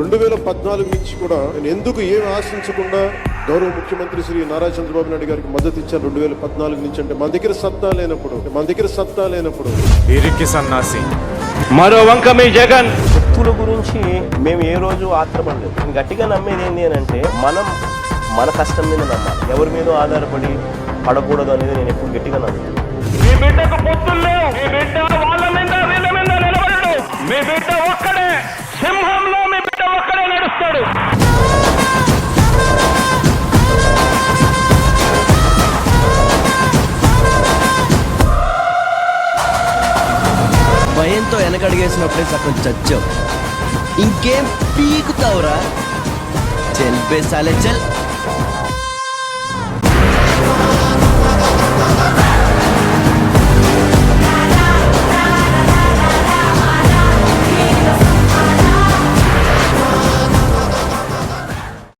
రెండు వేల పద్నాలుగు నుంచి కూడా నేను ఎందుకు ఏమి ఆశించకుండా గౌరవ ముఖ్యమంత్రి శ్రీ నారా చంద్రబాబు నాయుడు గారికి మద్దతు ఇచ్చాను రెండు వేల పద్నాలుగు నుంచి అంటే మన దగ్గర సత్తా లేనప్పుడు మన దగ్గర సత్తా లేనప్పుడు? ఇరికి సన్నాసి. మరో వంక మీ జగన్. వ్యక్తుల గురించి మేము ఏ రోజు ఆత్రపడలేదు. నేను గట్టిగా నమ్మేది ఏంటి అని అంటే మనం మన కష్టం మీద నమ్మాలి. ఎవరి మీద ఆధారపడి పడకూడదు అనేది నేను ఎప్పుడు గట్టిగా నమ్ముతాను భయంతో వెనకడిగేసినప్పుడే సగం చచ్చావు. ఇంకేం పీకుతావురా? చెల్ బే సాలే చెల్.